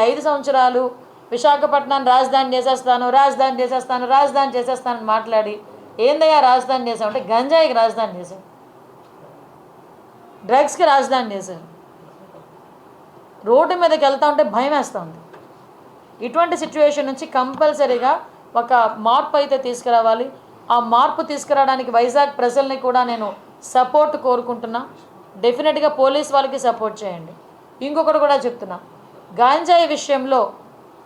ఐదు సంవత్సరాలు విశాఖపట్నాన్ని రాజధాని చేసేస్తాను రాజధాని చేసేస్తాను రాజధాని చేసేస్తానని మాట్లాడి ఏందయ్యా రాజధాని చేసావు అంటే గంజాయికి రాజధాని చేశావు. డ్రగ్స్కి రాజధాని చేశారు రోడ్డు మీదకి వెళ్తా ఉంటే భయం వేస్తుంది. ఇటువంటి సిచ్యువేషన్ నుంచి కంపల్సరీగా ఒక మార్పు అయితే తీసుకురావాలి. ఆ మార్పు తీసుకురావడానికి వైజాగ్ ప్రజల్ని కూడా నేను సపోర్ట్ కోరుకుంటున్నా. డెఫినెట్గా పోలీస్ వాళ్ళకి సపోర్ట్ చేయండి. ఇంకొకటి కూడా చెప్తున్నా. గాంజాయి విషయంలో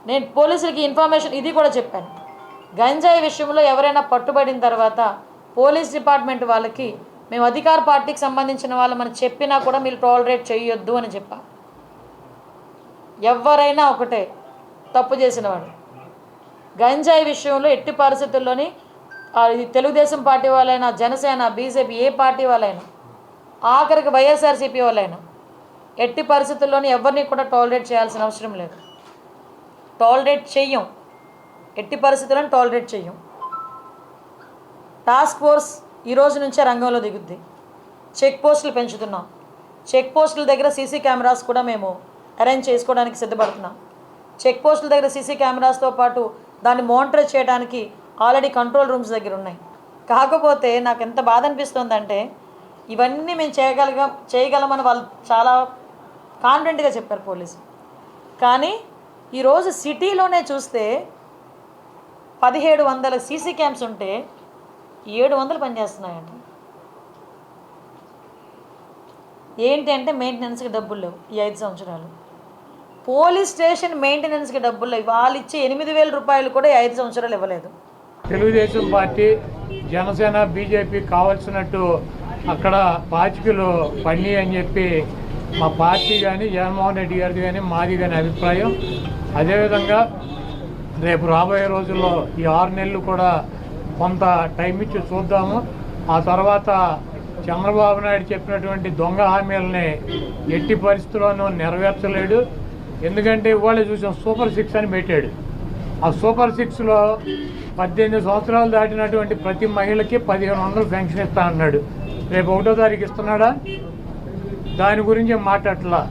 నేను పోలీసులకి ఇన్ఫర్మేషన్ ఇది కూడా చెప్పాను. గంజాయి విషయంలో ఎవరైనా పట్టుబడిన తర్వాత పోలీస్ డిపార్ట్మెంట్ వాళ్ళకి మేము అధికార పార్టీకి సంబంధించిన వాళ్ళు మనం చెప్పినా కూడా మీరు టాలరేట్ చేయొద్దు అని చెప్పా. ఎవరైనా ఒకటే తప్పు చేసినవాడు. గంజాయి విషయంలో ఎట్టి పరిస్థితుల్లోని తెలుగుదేశం పార్టీ వాళ్ళైనా జనసేన బీజేపీ ఏ పార్టీ వాళ్ళైనా ఆఖరికి వైఎస్ఆర్సీపీ వాళ్ళైనా ఎట్టి పరిస్థితుల్లోని ఎవరిని కూడా టాలరేట్ చేయాల్సిన అవసరం లేదు. టాలరేట్ చెయ్యం. ఎట్టి పరిస్థితులను టాలరేట్ చెయ్యం. టాస్క్ ఫోర్స్ ఈ రోజు నుంచే రంగంలో దిగుద్ది. చెక్ పోస్టులు పెంచుతున్నాం. చెక్ పోస్టుల దగ్గర సీసీ కెమెరాస్ కూడా మేము అరేంజ్ చేసుకోవడానికి సిద్ధపడుతున్నాం. చెక్ పోస్టుల దగ్గర సీసీ కెమెరాస్తో పాటు దాన్ని మానిటర్ చేయడానికి ఆల్రెడీ కంట్రోల్ రూమ్స్ దగ్గర ఉన్నాయి. కాకపోతే నాకు ఎంత బాధ అనిపిస్తుందంటే ఇవన్నీ మేము చేయగలగ చేయగలమని వాళ్ళు చాలా కాన్ఫిడెంట్గా చెప్పారు పోలీసు. కానీ ఈరోజు సిటీలోనే చూస్తే పదిహేడు వందల సీసీ క్యామ్స్ ఉంటే ఏడు వందలు పనిచేస్తున్నాయండి ఏంటి అంటే మెయింటెనెన్స్కి డబ్బులు లేవు ఈ ఐదు సంవత్సరాలు. పోలీస్ స్టేషన్ మెయింటెనెన్స్కి డబ్బులు లేవు. వాళ్ళు ఇచ్చే ఎనిమిది వేల రూపాయలు కూడా ఈ ఐదు సంవత్సరాలు ఇవ్వలేదు. తెలుగుదేశం పార్టీ జనసేన బీజేపీ కావాల్సినట్టు అక్కడ పాచికలు పని అని చెప్పి మా పార్టీ కానీ జగన్మోహన్ రెడ్డి గారిది కానీ మాది కానీ అభిప్రాయం. అదేవిధంగా రేపు రాబోయే రోజుల్లో ఈ ఆరు నెలలు కూడా కొంత టైం ఇచ్చి చూద్దాము. ఆ తర్వాత చంద్రబాబు నాయుడు చెప్పినటువంటి దొంగ హామీలని ఎట్టి పరిస్థితుల్లోనూ నెరవేర్చలేడు. ఎందుకంటే ఇవాళ చూసాం సూపర్ సిక్స్ అని పెట్టాడు. ఆ సూపర్ సిక్స్లో పద్దెనిమిది సంవత్సరాలు దాటినటువంటి ప్రతి మహిళకి పదిహేను వందలు పెన్షన్ ఇస్తా అన్నాడు. రేపు ఒకటో తారీఖు ఇస్తున్నాడా? దాని గురించి మాట్లాడలా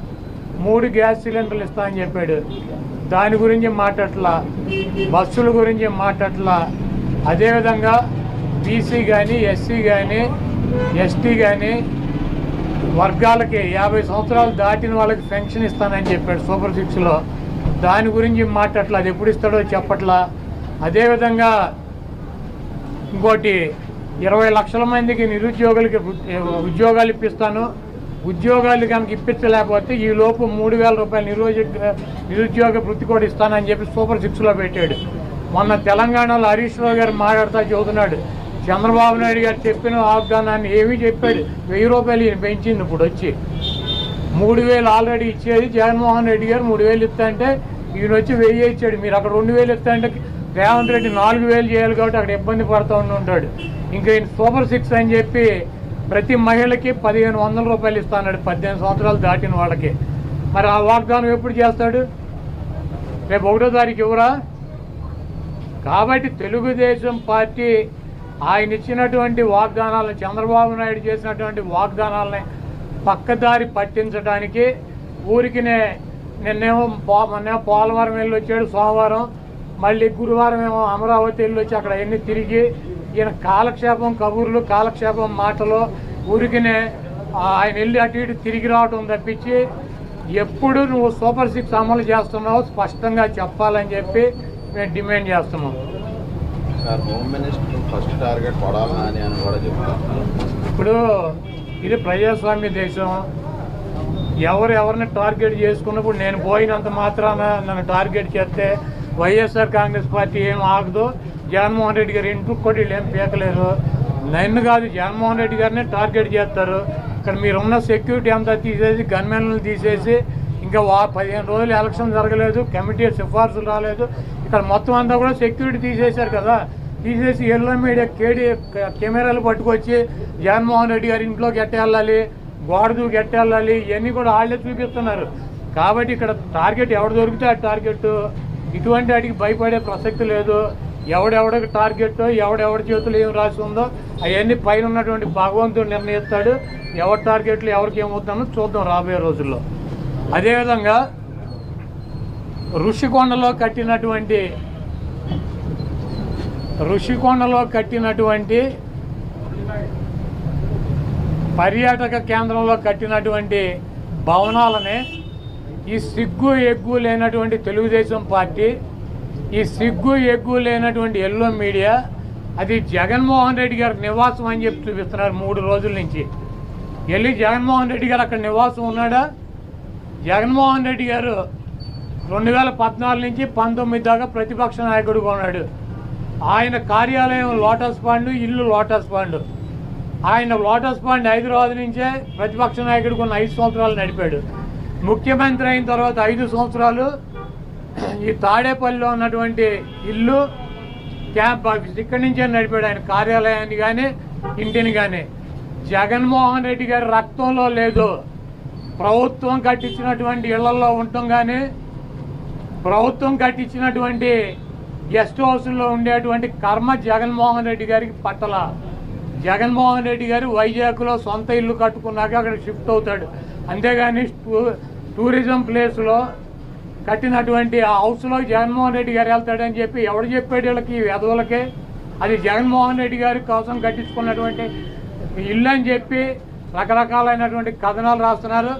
మూడు గ్యాస్ సిలిండర్లు ఇస్తా అని చెప్పాడు. దాని గురించి మాట్లాడలా బస్సుల గురించి మాట్లాడలా అదేవిధంగా బీసీ కానీ ఎస్సీ కానీ ఎస్టీ కానీ వర్గాలకి యాభై సంవత్సరాలు దాటిన వాళ్ళకి పెన్షన్ ఇస్తానని చెప్పాడు సూపర్ సిక్స్లో. దాని గురించి మాట్లాడట్లా. అది ఎప్పుడు ఇస్తాడో చెప్పట్లా. అదేవిధంగా ఇంకోటి ఇరవై లక్షల మందికి నిరుద్యోగులకి ఉద్యోగాలు ఇప్పిస్తాను. ఉద్యోగాలు కనుక ఇప్పించలేకపోతే ఈ లోపు మూడు వేల రూపాయలు నిరుద్యోగ నిరుద్యోగ వృత్తి కూడా ఇస్తానని చెప్పి సూపర్ సిక్స్లో పెట్టాడు. మొన్న తెలంగాణలో హరీష్ రావు గారు మాట్లాడుతూ చదువుతున్నాడు. చంద్రబాబు నాయుడు గారు చెప్పిన వాగ్దానాన్ని ఏమీ చెప్పాడు. వెయ్యి రూపాయలు ఈయన పెంచింది ఇప్పుడు వచ్చి. మూడు వేలు ఆల్రెడీ ఇచ్చేది జగన్మోహన్ రెడ్డి గారు మూడు వేలు ఇస్తా అంటే ఈయన వచ్చి వెయ్యి ఇచ్చాడు. మీరు అక్కడ రెండు వేలు ఇస్తా అంటే రేవంత్ రెడ్డి నాలుగు వేలు చేయాలి కాబట్టి అక్కడ ఇబ్బంది పడుతూ ఉండి ఉంటాడు ఇంకా ఈయన సూపర్ సిక్స్ అని చెప్పి ప్రతి మహిళకి పదిహేను వందల రూపాయలు ఇస్తాడు పద్దెనిమిది సంవత్సరాలు దాటిన వాళ్ళకి. మరి ఆ వాగ్దానం ఎప్పుడు చేస్తాడు? రేపు ఒకటో తారీఖు ఇవ్వరా కాబట్టి తెలుగుదేశం పార్టీ ఆయన ఇచ్చినటువంటి వాగ్దానాలను చంద్రబాబు నాయుడు చేసినటువంటి వాగ్దానాలని పక్కదారి పట్టించడానికి ఊరికినే నిన్నేమో పో మొన్నేమో పోలవరం వెళ్ళి వచ్చాడు సోమవారం. మళ్ళీ గురువారం ఏమో అమరావతి వెళ్ళి వచ్చి అక్కడ ఎన్ని తిరిగి ఈయన కాలక్షేపం కబుర్లు కాలక్షేపం మాటలు ఊరికినే ఆయన వెళ్ళి అటు ఇటు తిరిగి రావటం తప్పించి ఎప్పుడు నువ్వు సూపర్ సిక్స్ అమలు చేస్తున్నావు స్పష్టంగా చెప్పాలని చెప్పి మేము డిమాండ్ చేస్తున్నాం. ఫస్ట్ టార్గెట్ అని కూడా ఇప్పుడు ఇది ప్రజాస్వామ్య దేశం. ఎవరు ఎవరిని టార్గెట్ చేసుకున్నప్పుడు నేను పోయినంత మాత్రాన నన్ను టార్గెట్ చేస్తే వైఎస్ఆర్ కాంగ్రెస్ పార్టీ ఏం ఆగదు. జగన్మోహన్ రెడ్డి గారు ఇంటికి కూడా వీళ్ళు ఏం పీకలేరు. నన్ను కాదు జగన్మోహన్ రెడ్డి గారిని టార్గెట్ చేస్తారు. ఇక్కడ మీరున్న సెక్యూరిటీ అంతా తీసేసి గన్మెన్లు తీసేసి ఇంకా వా పదిహేను రోజులు ఎలక్షన్ జరగలేదు కమిటీ సిఫార్సులు రాలేదు. ఇక్కడ మొత్తం అంతా కూడా సెక్యూరిటీ తీసేశారు కదా. తీసేసి ఎల్లో మీడియా కేడీ కెమెరాలు పట్టుకొచ్చి జగన్మోహన్ రెడ్డి గారి ఇంట్లో గెట్టెళ్ళాలి గోడ గెట్టెళ్ళాలి ఇవన్నీ కూడా వాళ్ళే చూపిస్తున్నారు. కాబట్టి ఇక్కడ టార్గెట్ ఎవరు దొరికితే ఆ టార్గెట్ ఇటువంటి వాటికి భయపడే ప్రసక్తి లేదు. ఎవడెవడికి టార్గెట్ ఎవడెవడి చేతులు ఏం రాసి ఉందో అవన్నీ పైన ఉన్నటువంటి భగవంతుడు నిర్ణయిస్తాడు. ఎవరి టార్గెట్లు ఎవరికి ఏమవుతుందో చూద్దాం రాబోయే రోజుల్లో. అదేవిధంగా ఋషికొండలో కట్టినటువంటి ఋషికొండలో కట్టినటువంటి పర్యాటక కేంద్రంలో కట్టినటువంటి భవనాలని ఈ సిగ్గు ఎగ్గు లేనటువంటి తెలుగుదేశం పార్టీ ఈ సిగ్గు ఎగ్గు లేనటువంటి ఎల్లో మీడియా అది జగన్మోహన్ రెడ్డి గారి నివాసం అని చెప్పి చూపిస్తున్నారు మూడు రోజుల నుంచి. వెళ్ళి జగన్మోహన్ రెడ్డి గారు అక్కడ నివాసం ఉన్నాడా? జగన్మోహన్ రెడ్డి గారు రెండు వేల పద్నాలుగు నుంచి పంతొమ్మిది దాకా ప్రతిపక్ష నాయకుడుగా ఉన్నాడు. ఆయన కార్యాలయం లోటస్ పాండు ఇల్లు లోటస్ పాండు. ఆయన లోటస్ పాండ్ హైదరాబాద్ నుంచే ప్రతిపక్ష నాయకుడికి ఉన్న ఐదు సంవత్సరాలు నడిపాడు. ముఖ్యమంత్రి అయిన తర్వాత ఐదు సంవత్సరాలు ఈ తాడేపల్లిలో ఉన్నటువంటి ఇల్లు క్యాంప్ ఆఫీస్. ఇక్కడి నుంచే నడిపాడు ఆయన కార్యాలయాన్ని కానీ ఇంటిని కానీ జగన్మోహన్ రెడ్డి గారి రక్తంలో లేదు. ప్రభుత్వం కట్టించినటువంటి ఇళ్ళలో ఉండటం కానీ ప్రభుత్వం కట్టించినటువంటి గెస్ట్ హౌస్లో ఉండేటువంటి కర్మ జగన్మోహన్ రెడ్డి గారికి పట్టల. జగన్మోహన్ రెడ్డి గారు వైజాగ్లో సొంత ఇల్లు కట్టుకున్నాక అక్కడ షిఫ్ట్ అవుతాడు. అంతేగాని టూ- టూరిజం ప్లేస్లో కట్టినటువంటి ఆ హౌస్లో జగన్మోహన్ రెడ్డి గారు వెళ్తాడని చెప్పి ఎవడు చెప్పాడు వీళ్ళకి ఈ అది జగన్మోహన్ రెడ్డి గారి కోసం కట్టించుకున్నటువంటి ఇల్లు అని చెప్పి రకరకాలైనటువంటి కథనాలు రాస్తున్నారు.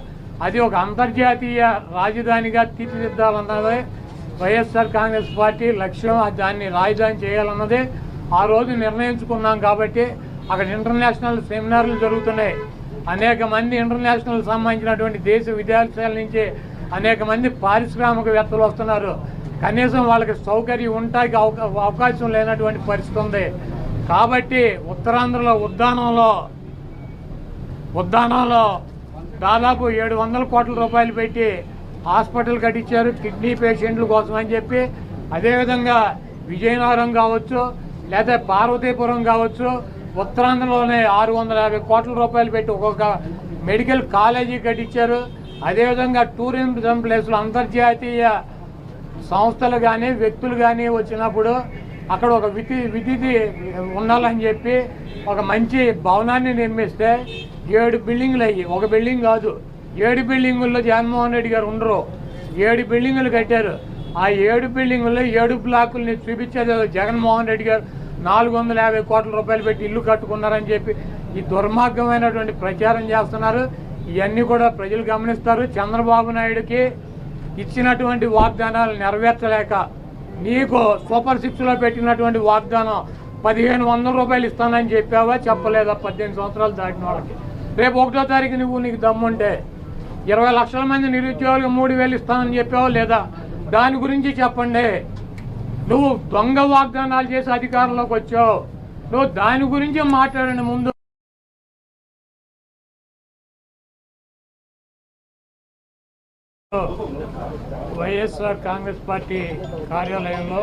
అది ఒక అంతర్జాతీయ రాజధానిగా తీర్చిదిద్దాలన్నదే వైఎస్ఆర్ కాంగ్రెస్ పార్టీ లక్ష్యం. దాన్ని రాజధాని చేయాలన్నదే ఆ రోజు నిర్ణయించుకున్నాం కాబట్టి అక్కడ ఇంటర్నేషనల్ సెమినార్లు జరుగుతున్నాయి. అనేక మంది ఇంటర్నేషనల్ సంబంధించినటువంటి దేశ విదేశాల నుంచి అనేక మంది పారిశ్రామికవేత్తలు వస్తున్నారు. కనీసం వాళ్ళకి సౌకర్యం ఉంటాకి అవకా- అవకాశం లేనటువంటి పరిస్థితి ఉంది. కాబట్టి ఉత్తరాంధ్రలో ఉద్దానంలో ఉద్దానంలో దాదాపు ఏడు వందల కోట్ల రూపాయలు పెట్టి హాస్పిటల్ కట్టించారు కిడ్నీ పేషెంట్ల కోసం అని చెప్పి. అదేవిధంగా విజయనగరం కావచ్చు లేదా పార్వతీపురం కావచ్చు ఉత్తరాంధ్రలోనే ఆరు వందల యాభై కోట్ల రూపాయలు పెట్టి ఒక్కొక్క మెడికల్ కాలేజీ కట్టించారు. అదేవిధంగా టూరిజం ప్లేస్లో అంతర్జాతీయ సంస్థలు కానీ వ్యక్తులు కానీ వచ్చినప్పుడు అక్కడ ఒక విధి విధిది ఉండాలని చెప్పి ఒక మంచి భవనాన్ని నిర్మిస్తే ఏడు బిల్డింగ్లు అయ్యి ఒక బిల్డింగ్ కాదు ఏడు బిల్డింగుల్లో జగన్మోహన్ రెడ్డి గారు ఉండరు. ఏడు బిల్డింగులు కట్టారు. ఆ ఏడు బిల్డింగుల్లో ఏడు బ్లాకుల్ని చూపించేది జగన్మోహన్ రెడ్డి గారు. నాలుగు వందల యాభై కోట్ల రూపాయలు పెట్టి ఇల్లు కట్టుకున్నారని చెప్పి ఈ దుర్మార్గమైనటువంటి ప్రచారం చేస్తున్నారు. ఇవన్నీ కూడా ప్రజలు గమనిస్తారు. చంద్రబాబు నాయుడుకి ఇచ్చినటువంటి వాగ్దానాలు నెరవేర్చలేక నీకు సూపర్ సిక్స్లో పెట్టినటువంటి వాగ్దానం పదిహేను వందల రూపాయలు ఇస్తానని చెప్పావా? చెప్పలేదా? పద్దెనిమిది సంవత్సరాలు దాటిన వాళ్ళకి. రేపు ఒకటో తారీఖు నువ్వు నీకు దమ్ముంటే ఇరవై లక్షల మంది నిరుద్యోగులకు మూడు వేలు ఇస్తానని చెప్పావా లేదా? దాని గురించి చెప్పండి. నువ్వు దొంగ వాగ్దానాలు చేసి అధికారంలోకి వచ్చావు. నువ్వు దాని గురించి మాట్లాడండి ముందు. వైఎస్ఆర్ కాంగ్రెస్ పార్టీ కార్యాలయంలో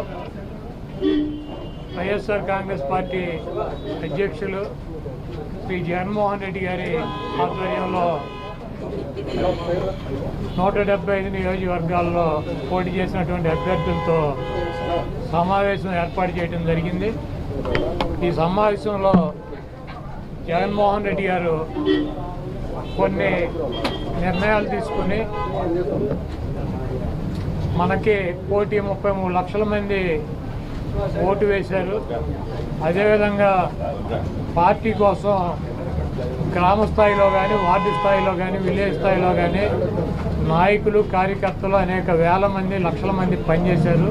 వైఎస్ఆర్ కాంగ్రెస్ పార్టీ అధ్యక్షులు శ్రీ జగన్మోహన్ రెడ్డి గారి ఆధ్వర్యంలో నూట డెబ్బై ఐదు నియోజకవర్గాల్లో పోటీ చేసినటువంటి అభ్యర్థులతో సమావేశం ఏర్పాటు చేయడం జరిగింది. ఈ సమావేశంలో జగన్మోహన్ రెడ్డి గారు కొన్ని నిర్ణయాలు తీసుకుని మనకి కోటి ముప్పై మూడు లక్షల మంది ఓటు వేశారు. అదేవిధంగా పార్టీ కోసం గ్రామ స్థాయిలో కానీ వార్డు స్థాయిలో కానీ విలేజ్ స్థాయిలో కానీ నాయకులు కార్యకర్తలు అనేక వేల మంది లక్షల మంది పనిచేశారు.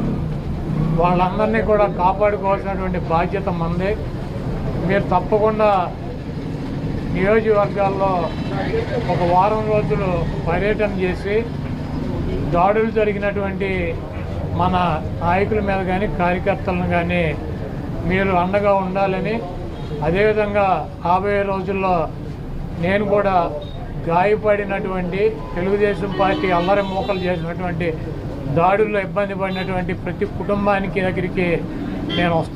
వాళ్ళందరినీ కూడా కాపాడుకోవాల్సినటువంటి బాధ్యత మందే మీరు తప్పకుండా నియోజకవర్గాల్లో ఒక వారం రోజులు పర్యటన చేసి దాడులు జరిగినటువంటి మన నాయకుల మీద కానీ కార్యకర్తలను కానీ మీరు అండగా ఉండాలని అదేవిధంగా రాబోయే రోజుల్లో నేను కూడా గాయపడినటువంటి తెలుగుదేశం పార్టీ అల్లరి మూకలు చేసినటువంటి దాడుల్లో ఇబ్బంది పడినటువంటి ప్రతి కుటుంబానికి దగ్గరికి నేను వస్తాను